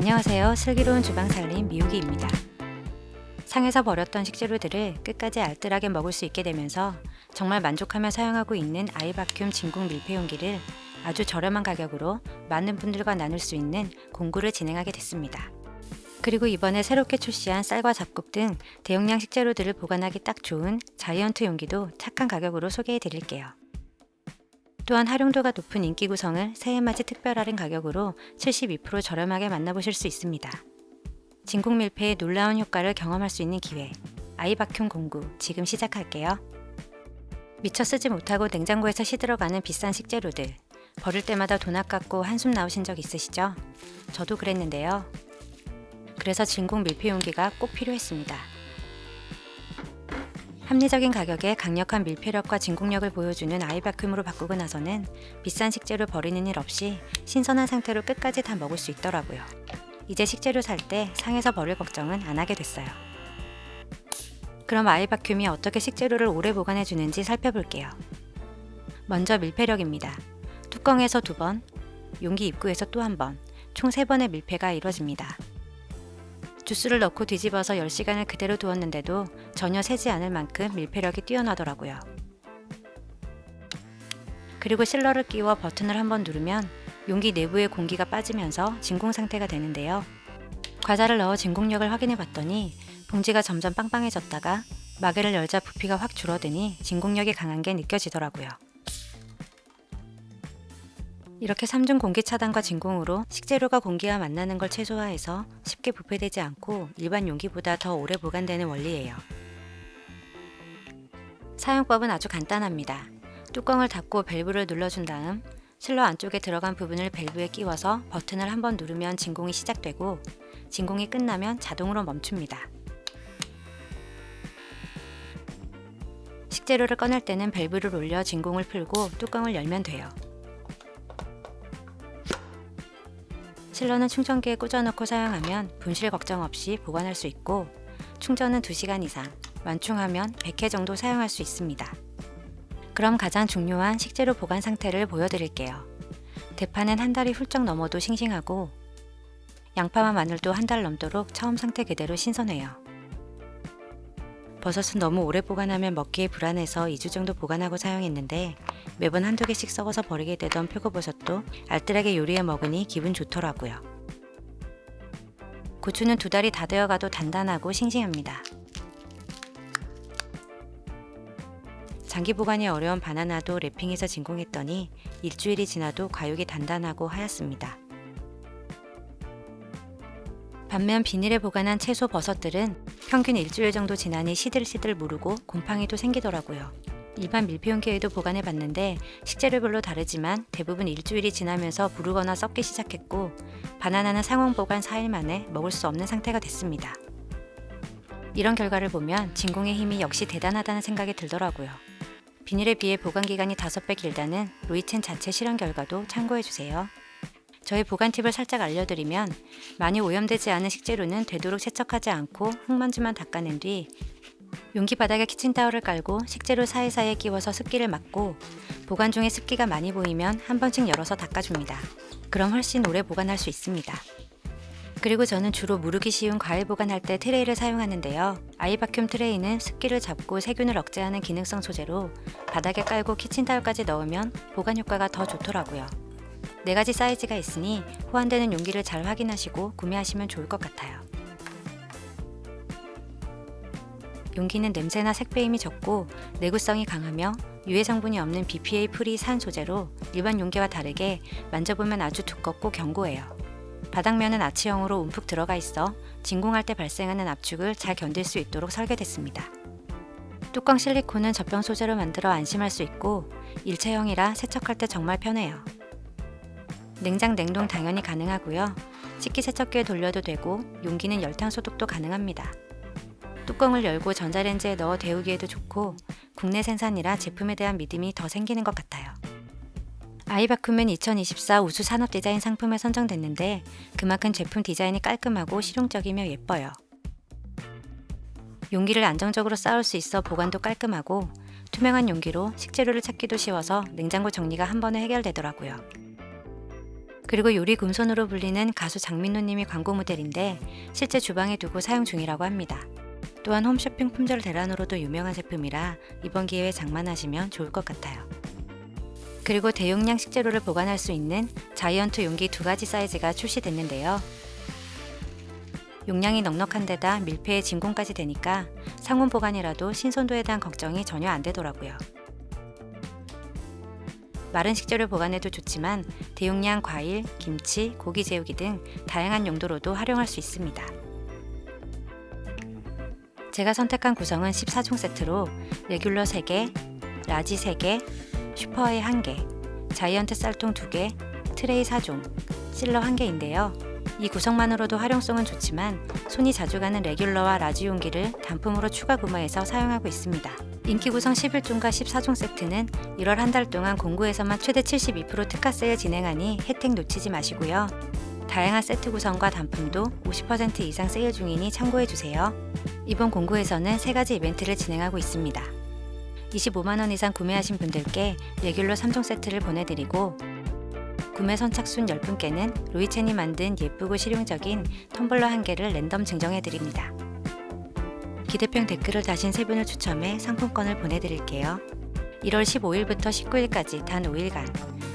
안녕하세요. 슬기로운 주방 살림 미우기입니다. 상에서 버렸던 식재료들을 끝까지 알뜰하게 먹을 수 있게 되면서 정말 만족하며 사용하고 있는 아이바큐움 진공 밀폐용기를 아주 저렴한 가격으로 많은 분들과 나눌 수 있는 공구를 진행하게 됐습니다. 그리고 이번에 새롭게 출시한 쌀과 잡곡 등 대용량 식재료들을 보관하기 딱 좋은 자이언트 용기도 착한 가격으로 소개해 드릴게요. 또한 활용도가 높은 인기 구성을 새해맞이 특별 할인 가격으로 72% 저렴하게 만나보실 수 있습니다. 진공 밀폐의 놀라운 효과를 경험할 수 있는 기회. 아이바큐움 공구 지금 시작할게요. 미처 쓰지 못하고 냉장고에서 시들어가는 비싼 식재료들. 버릴 때마다 돈 아깝고 한숨 나오신 적 있으시죠? 저도 그랬는데요. 그래서 진공 밀폐 용기가 꼭 필요했습니다. 합리적인 가격에 강력한 밀폐력과 진공력을 보여주는 아이바큐움으로 바꾸고 나서는 비싼 식재료 버리는 일 없이 신선한 상태로 끝까지 다 먹을 수 있더라고요. 이제 식재료 살 때 상해서 버릴 걱정은 안 하게 됐어요. 그럼 아이바큐움이 어떻게 식재료를 오래 보관해 주는지 살펴볼게요. 먼저 밀폐력입니다. 뚜껑에서 두 번, 용기 입구에서 또 한 번, 총 세 번의 밀폐가 이루어집니다. 주스를 넣고 뒤집어서 10시간을 그대로 두었는데도 전혀 새지 않을 만큼 밀폐력이 뛰어나더라고요. 그리고 실러를 끼워 버튼을 한번 누르면 용기 내부의 공기가 빠지면서 진공 상태가 되는데요. 과자를 넣어 진공력을 확인해 봤더니 봉지가 점점 빵빵해졌다가 마개를 열자 부피가 확 줄어드니 진공력이 강한 게 느껴지더라고요. 이렇게 3중 공기 차단과 진공으로 식재료가 공기와 만나는 걸 최소화해서 쉽게 부패되지 않고 일반 용기보다 더 오래 보관되는 원리예요. 사용법은 아주 간단합니다. 뚜껑을 닫고 밸브를 눌러준 다음 실러 안쪽에 들어간 부분을 밸브에 끼워서 버튼을 한번 누르면 진공이 시작되고 진공이 끝나면 자동으로 멈춥니다. 식재료를 꺼낼 때는 밸브를 올려 진공을 풀고 뚜껑을 열면 돼요. 실러는 충전기에 꽂아놓고 사용하면 분실 걱정 없이 보관할 수 있고 충전은 2시간 이상, 완충하면 100회 정도 사용할 수 있습니다. 그럼 가장 중요한 식재료 보관 상태를 보여드릴게요. 대파는 한 달이 훌쩍 넘어도 싱싱하고 양파와 마늘도 한 달 넘도록 처음 상태 그대로 신선해요. 버섯은 너무 오래 보관하면 먹기에 불안해서 2주 정도 보관하고 사용했는데 매번 한두 개씩 썩어서 버리게 되던 표고버섯도 알뜰하게 요리해 먹으니 기분 좋더라고요. 고추는 두 달이 다 되어가도 단단하고 싱싱합니다. 장기 보관이 어려운 바나나도 랩핑해서 진공했더니 일주일이 지나도 과육이 단단하고 하얗습니다. 반면 비닐에 보관한 채소 버섯들은 평균 일주일 정도 지나니 시들시들 무르고 곰팡이도 생기더라고요. 일반 밀폐용기에도 보관해 봤는데 식재료별로 다르지만 대부분 일주일이 지나면서 부르거나 썩기 시작했고 바나나는 상온 보관 4일 만에 먹을 수 없는 상태가 됐습니다. 이런 결과를 보면 진공의 힘이 역시 대단하다는 생각이 들더라고요. 비닐에 비해 보관 기간이 5배 길다는 로이첸 자체 실험 결과도 참고해 주세요. 저희 보관 팁을 살짝 알려드리면 많이 오염되지 않은 식재료는 되도록 세척하지 않고 흙먼지만 닦아낸 뒤 용기 바닥에 키친타올을 깔고 식재료 사이사이에 끼워서 습기를 막고 보관 중에 습기가 많이 보이면 한 번씩 열어서 닦아줍니다. 그럼 훨씬 오래 보관할 수 있습니다. 그리고 저는 주로 무르기 쉬운 과일 보관할 때 트레이를 사용하는데요. 아이바큐움 트레이는 습기를 잡고 세균을 억제하는 기능성 소재로 바닥에 깔고 키친타올까지 넣으면 보관 효과가 더 좋더라고요. 네 가지 사이즈가 있으니 호환되는 용기를 잘 확인하시고 구매하시면 좋을 것 같아요. 용기는 냄새나 색배임이 적고 내구성이 강하며 유해 성분이 없는 BPA 프리 산 소재로 일반 용기와 다르게 만져보면 아주 두껍고 견고해요. 바닥면은 아치형으로 움푹 들어가 있어 진공할 때 발생하는 압축을 잘 견딜 수 있도록 설계됐습니다. 뚜껑 실리콘은 젖병 소재로 만들어 안심할 수 있고 일체형이라 세척할 때 정말 편해요. 냉장 냉동 당연히 가능하고요. 식기세척기에 돌려도 되고 용기는 열탕 소독도 가능합니다. 뚜껑을 열고 전자레인지에 넣어 데우기에도 좋고 국내 생산이라 제품에 대한 믿음이 더 생기는 것 같아요. 아이바큐은 2024 우수 산업 디자인 상품에 선정됐는데 그만큼 제품 디자인이 깔끔하고 실용적이며 예뻐요. 용기를 안정적으로 쌓을 수 있어 보관도 깔끔하고 투명한 용기로 식재료를 찾기도 쉬워서 냉장고 정리가 한 번에 해결되더라고요. 그리고 요리 금손으로 불리는 가수 장민호님이 광고 모델인데 실제 주방에 두고 사용 중이라고 합니다. 또한 홈쇼핑 품절 대란으로도 유명한 제품이라 이번 기회에 장만하시면 좋을 것 같아요. 그리고 대용량 식재료를 보관할 수 있는 자이언트 용기 두 가지 사이즈가 출시됐는데요. 용량이 넉넉한 데다 밀폐에 진공까지 되니까 상온 보관이라도 신선도에 대한 걱정이 전혀 안 되더라고요. 마른 식재료 보관에도 좋지만 대용량 과일, 김치, 고기 재우기 등 다양한 용도로도 활용할 수 있습니다. 제가 선택한 구성은 14종 세트로 레귤러 3개, 라지 3개, 슈퍼에 1개, 자이언트 쌀통 2개, 트레이 4종, 실러 1개인데요. 이 구성만으로도 활용성은 좋지만 손이 자주 가는 레귤러와 라지 용기를 단품으로 추가 구매해서 사용하고 있습니다. 인기 구성 11종과 14종 세트는 1월 한 달 동안 공구에서만 최대 72% 특가 세일 진행하니 혜택 놓치지 마시고요. 다양한 세트 구성과 단품도 50% 이상 세일 중이니 참고해주세요. 이번 공구에서는 세 가지 이벤트를 진행하고 있습니다. 25만원 이상 구매하신 분들께 레귤러 3종 세트를 보내드리고 구매 선착순 10분께는 로이첸이 만든 예쁘고 실용적인 텀블러 한 개를 랜덤 증정해드립니다. 기대평 댓글을 다신 세 분을 추첨해 상품권을 보내드릴게요. 1월 15일부터 19일까지 단 5일간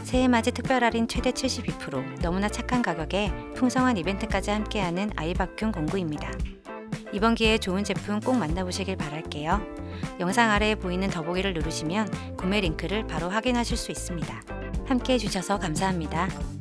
새해 맞이 특별 할인 최대 72% 너무나 착한 가격에 풍성한 이벤트까지 함께하는 아이바큐 공구입니다. 이번 기회에 좋은 제품 꼭 만나보시길 바랄게요. 영상 아래에 보이는 더보기를 누르시면 구매 링크를 바로 확인하실 수 있습니다. 함께 해주셔서 감사합니다.